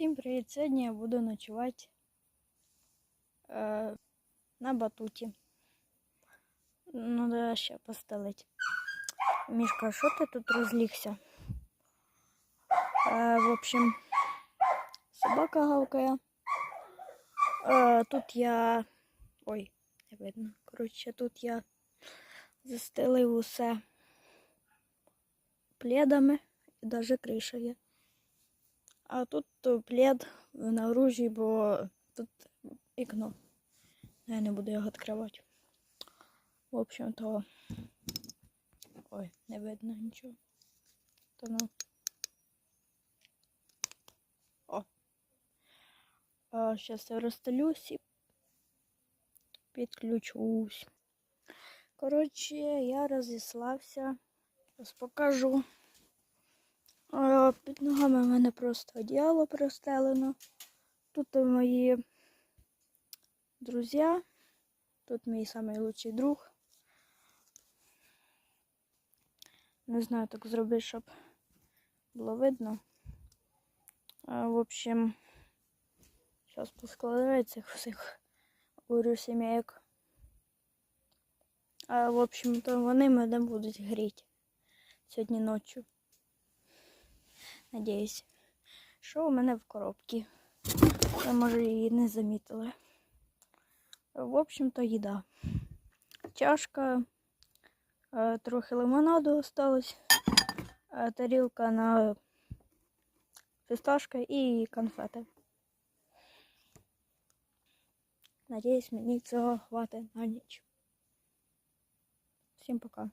Всім привіт! Сьогодні я буду ночувати е, на батуті. Ну, да, ще постелить. Мішка, що ти тут розлігся? Е, в общем, собака гавкає. Е, тут я. Ой, не видно. Коротше, тут я застелив усе пледами і навіть криша є. А тут то плед наружі, бо тут вікно. Я не буду його відкривати. В общем-то. Ой, не видно нічого. То ну. О. А, Зараз я розстелюсь і підключусь. Коротше, я розіслався. Зараз покажу. Під ногами в мене просто одіяло простелено. Тут мої друзі. Тут мій найкращий друг. Не знаю, так зробити, щоб було видно. А, в общем, зараз поскладаю цих всіх урю сімейок. А, в общем-то, вони мене будуть гріти сьогодні ночі. Надіюсь, що у мене в коробці. Я, може, її не замітили. В общем-то, їда. Чашка, е, трохи лимонаду осталось, е, тарілка на фісташка і конфети. Надіюсь, мені цього хватить на ніч. Всім пока.